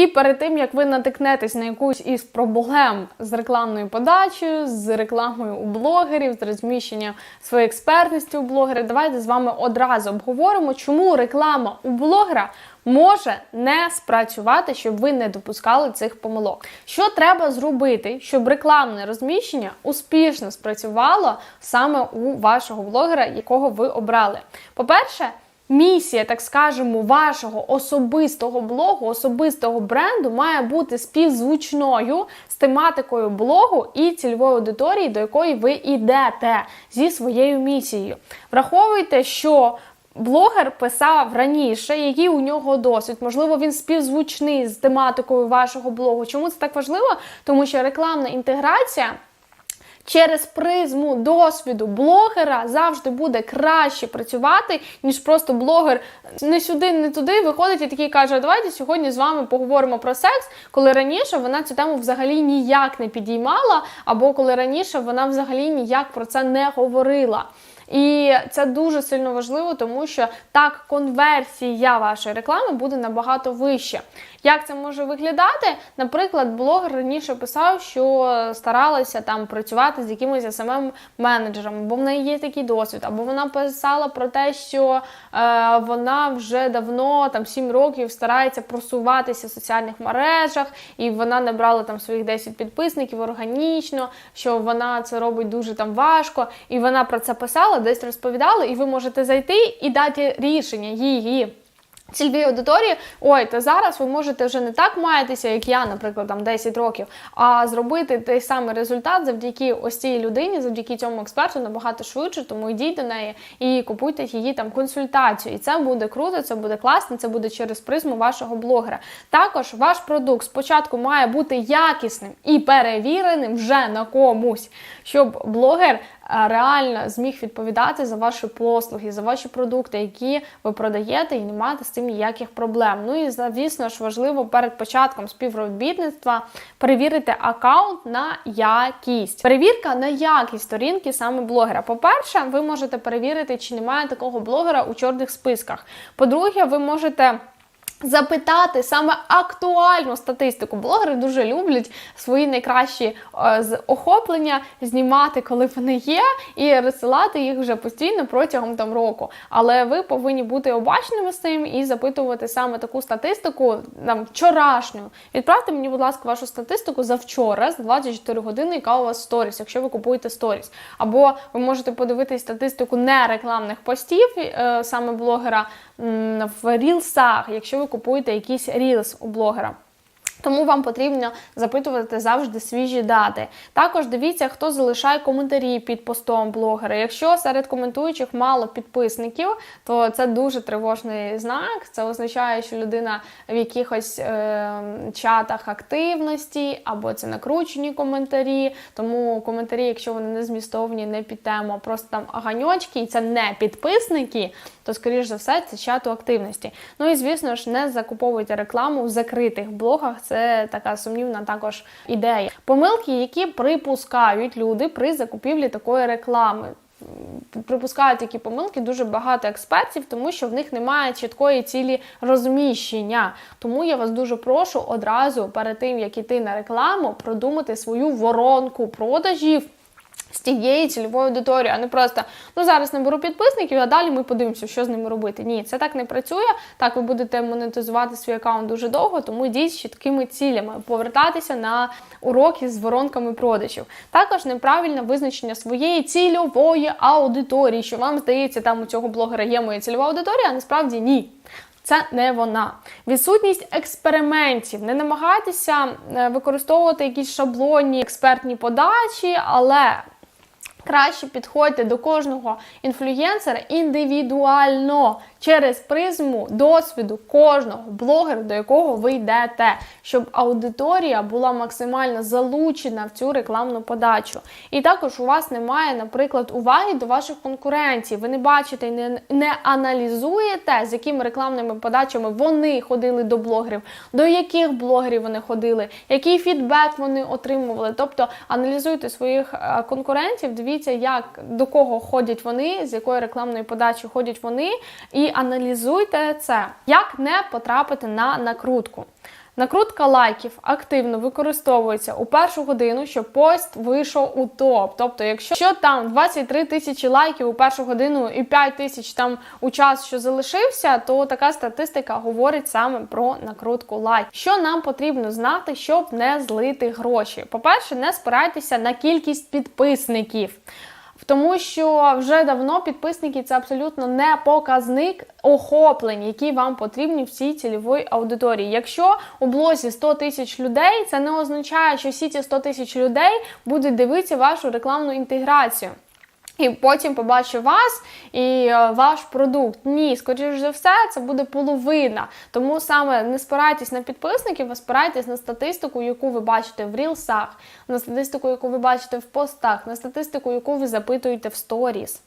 І перед тим як ви натикнетесь на якусь із проблем з рекламною подачею, з рекламою у блогерів, з розміщенням своєї експертності у блогерів, давайте з вами одразу обговоримо, чому реклама у блогера може не спрацювати, щоб ви не допускали цих помилок. Що треба зробити, щоб рекламне розміщення успішно спрацювало саме у вашого блогера, якого ви обрали? По-перше, Місія, так скажемо, вашого особистого блогу, особистого бренду має бути співзвучною з тематикою блогу і цільової аудиторії, до якої ви йдете зі своєю місією. Враховуйте, що блогер писав раніше, який у нього досвід. Можливо, він співзвучний з тематикою вашого блогу. Чому це так важливо? Тому що рекламна інтеграція. Через призму досвіду блогера завжди буде краще працювати, ніж просто блогер не сюди, не туди виходить і такий каже: Давайте сьогодні з вами поговоримо про секс, коли раніше вона цю тему взагалі ніяк не підіймала, або коли раніше вона взагалі ніяк про це не говорила. І це дуже сильно важливо, тому що так конверсія вашої реклами буде набагато вища. Як це може виглядати? Наприклад, блогер раніше писав, що старалася там працювати з якимось smm менеджером бо в неї є такий досвід, або вона писала про те, що е, вона вже давно там 7 років старається просуватися в соціальних мережах, і вона набрала там своїх 10 підписників органічно, що вона це робить дуже там важко, і вона про це писала, десь розповідала, і ви можете зайти і дати рішення її. Цільовій аудиторії, ой, то зараз ви можете вже не так маятися, як я, наприклад, там 10 років, а зробити той самий результат завдяки ось цій людині, завдяки цьому експерту набагато швидше, тому йдіть до неї і купуйте її там консультацію. І це буде круто, це буде класно, це буде через призму вашого блогера. Також ваш продукт спочатку має бути якісним і перевіреним вже на комусь, щоб блогер реально зміг відповідати за ваші послуги, за ваші продукти, які ви продаєте, і не мати з цим ніяких проблем. Ну і звісно ж важливо перед початком співробітництва перевірити аккаунт на якість. Перевірка на якість сторінки саме блогера. По-перше, ви можете перевірити, чи немає такого блогера у чорних списках. По-друге, ви можете. Запитати саме актуальну статистику. Блогери дуже люблять свої найкращі е, з охоплення знімати, коли вони є, і розсилати їх вже постійно протягом там року. Але ви повинні бути обачними з цим і запитувати саме таку статистику там вчорашню. Відправте мені, будь ласка, вашу статистику за вчора, з 24 години, яка у вас сторіс, якщо ви купуєте сторіс. Або ви можете подивитись статистику нерекламних постів е, саме блогера в рілсах, якщо ви купуєте якийсь рілс у блогера. Тому вам потрібно запитувати завжди свіжі дати. Також дивіться, хто залишає коментарі під постом блогера. Якщо серед коментуючих мало підписників, то це дуже тривожний знак. Це означає, що людина в якихось е, чатах активності, або це накручені коментарі. Тому коментарі, якщо вони не змістовні, не під тему, а просто там ганьочки, і це не підписники, то, скоріш за все, це чату активності. Ну і звісно ж, не закуповуйте рекламу в закритих блогах це така сумнівна також ідея. Помилки, які припускають люди при закупівлі такої реклами. Припускають такі помилки дуже багато експертів, тому що в них немає чіткої цілі розміщення. Тому я вас дуже прошу одразу перед тим, як іти на рекламу, продумати свою воронку продажів з тієї цільової аудиторії, а не просто ну зараз наберу підписників, а далі ми подивимося, що з ними робити. Ні, це так не працює. Так ви будете монетизувати свій аккаунт дуже довго, тому йдіть з чіткими цілями, повертатися на уроки з воронками продажів. Також неправильне визначення своєї цільової аудиторії, що вам здається, там у цього блогера є моя цільова аудиторія, а насправді ні. Це не вона. Відсутність експериментів. Не намагайтеся е, використовувати якісь шаблонні експертні подачі, але краще підходьте до кожного інфлюєнсера індивідуально через призму досвіду кожного блогера, до якого ви йдете, щоб аудиторія була максимально залучена в цю рекламну подачу. І також у вас немає, наприклад, уваги до ваших конкурентів. Ви не бачите і не, не аналізуєте, з якими рекламними подачами вони ходили до блогерів, до яких блогерів вони ходили, який фідбек вони отримували. Тобто аналізуйте своїх е, конкурентів, дивіться, як до кого ходять вони, з якої рекламної подачі ходять вони. і аналізуйте це, як не потрапити на накрутку. Накрутка лайків активно використовується у першу годину, щоб пост вийшов у топ. Тобто, якщо там 23 тисячі лайків у першу годину і 5 тисяч там у час, що залишився, то така статистика говорить саме про накрутку лайків. Що нам потрібно знати, щоб не злити гроші? По-перше, не спирайтеся на кількість підписників. Тому що вже давно підписники це абсолютно не показник охоплень, які вам потрібні в цій цільовій аудиторії. Якщо у блозі 100 тисяч людей, це не означає, що всі ці 100 тисяч людей будуть дивитися вашу рекламну інтеграцію. І потім побачу вас і е, ваш продукт. Ні, скоріш за все, це буде половина. Тому саме не спирайтесь на підписників, а спирайтесь на статистику, яку ви бачите в рілсах, на статистику, яку ви бачите в постах, на статистику, яку ви запитуєте в сторіс.